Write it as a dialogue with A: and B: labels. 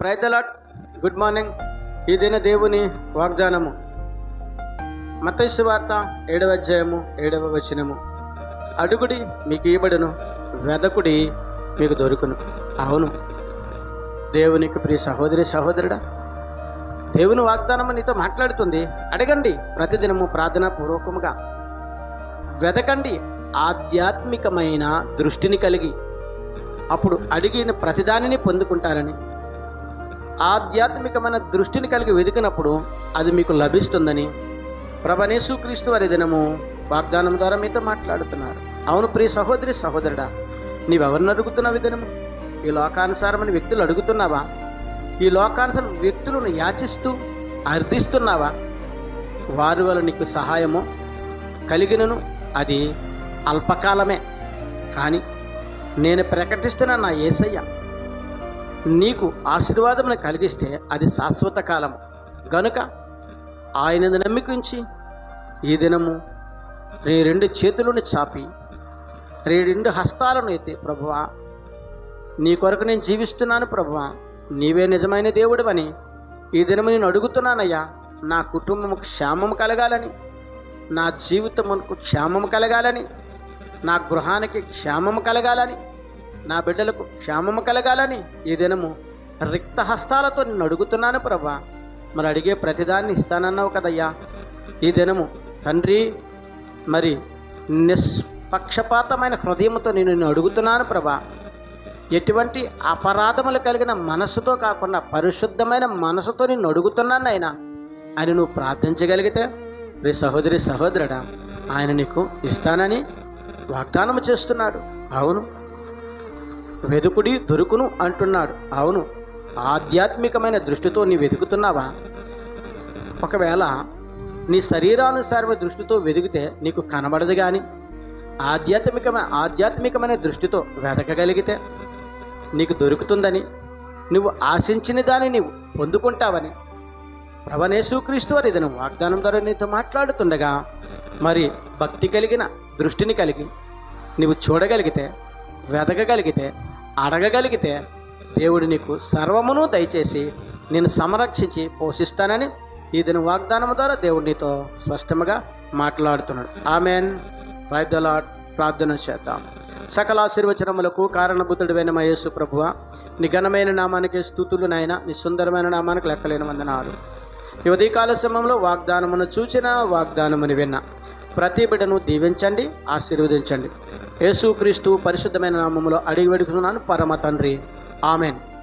A: ప్రైతలాట్ good morning ఈ దిన దేవుని వాగ్దానము. మతైసు వార్త ఏడవ అధ్యాయము ఏడవ వచనము. అడుగుడి మీకు ఇవ్వబడును వెదకుడి మీకు దొరుకును. అవును. దేవునికి ప్రియ సహోదరి సహోదరుడా దేవుని వాగ్దానము నీతో మాట్లాడుతుంది. అడగండి ప్రతిదినము ప్రార్థనా పూర్వకముగా వెదకండి ఆధ్యాత్మికమైన దృష్టిని కలిగి. అప్పుడు అడిగిన ప్రతిదానిని పొందుకుంటారని. ఆధ్యాత్మికమైన దృష్టిని కలిగి వెతికినప్పుడు అది మీకు లభిస్తుందని ప్రభనేసుక్రీస్తు వారి దినము వాగ్దానం ద్వారా మీతో మాట్లాడుతున్నారు. అవును ప్రియ సహోదరి సహోదరుడా నీవెవరిని అడుగుతున్నావు ఈ దినము? ఈ లోకానుసారమైన వ్యక్తులు అడుగుతున్నావా? ఈ లోకానుసారం వ్యక్తులను యాచిస్తూ అర్థిస్తున్నావా? వారి వల్ల నీకు సహాయము కలిగినను అది అల్పకాలమే. కానీ నేను ప్రకటిస్తున్న నా ఏసయ్య నీకు ఆశీర్వాదమును కలిగిస్తే అది శాశ్వత కాలం. గనుక ఆయనను నమ్మికించి ఈ దినము నీ రెండు చేతులను చాపి నీ రెండు హస్తాలను అయితే ప్రభువా నీ కొరకు నేను జీవిస్తున్నాను ప్రభువా నీవే నిజమైన దేవుడు అని ఈ దినము నేను అడుగుతున్నానయ్యా. నా కుటుంబము క్షేమం కలగాలని నా జీవితమునకు క్షేమం కలగాలని నా గృహానికి క్షేమం కలగాలని నా బిడ్డలకు క్షేమము కలగాలని ఈ దినము రిక్తహస్తాలతో నిన్ను అడుగుతున్నాను ప్రభా. మరి అడిగే ప్రతిదాన్ని ఇస్తానన్నావు కదయ్యా. ఈ దినము తండ్రి మరి నిష్పక్షపాతమైన హృదయంతో నేను నిన్ను అడుగుతున్నాను ప్రభా. ఎటువంటి అపరాధములు కలిగిన మనసుతో కాకుండా పరిశుద్ధమైన మనసుతో నిన్ను అడుగుతున్నాను ఆయన అని నువ్వు ప్రార్థించగలిగితే రే సహోదరి సహోదరుడా ఆయన నీకు ఇస్తానని వాగ్దానం చేస్తున్నాడు. అవును. వెదుకుడి దొరుకును అంటున్నాడు. అవును ఆధ్యాత్మికమైన దృష్టితో నీ వెతుకుతున్నావా? ఒకవేళ నీ శరీరానుసారమైన దృష్టితో వెదిగితే నీకు కనబడదు కానీ ఆధ్యాత్మికమైన ఆధ్యాత్మికమైన దృష్టితో వెతకగలిగితే నీకు దొరుకుతుందని నువ్వు ఆశించిన దాన్ని నీవు పొందుకుంటావని ప్రభనేశుక్రీస్తు వారి ఇదను వాగ్దానం ద్వారా నీతో మాట్లాడుతుండగా మరి భక్తి కలిగిన దృష్టిని కలిగి నువ్వు చూడగలిగితే వెతకగలిగితే అడగగలిగితే దేవుడు నీకు సర్వమును దయచేసి నేను సంరక్షించి పోషిస్తానని ఈ దిన వాగ్దానం ద్వారా దేవుడు నీతో స్పష్టముగా మాట్లాడుతున్నాడు. ఆమెన్. రైతులాడ్ ప్రార్థన చేద్దాం. సకల ఆశీర్వచనములకు కారణభూతుడివైన మా యేసు ప్రభువ నీ ఘనమైన నామానికి స్థుతులు నాయన నీ సుందరమైన నామానికి లెక్కలేని వందనాలు. ఈ ఉదయకాల సమయంలో వాగ్దానమును చూచిన వాగ్దానమును విన్న. ప్రతి బిడ్డను దీవించండి ఆశీర్వదించండి. యేసుక్రీస్తు పరిశుద్ధమైన నామములో అడిగి వెడుకున్నాను పరమ తండ్రి. ఆమెన్.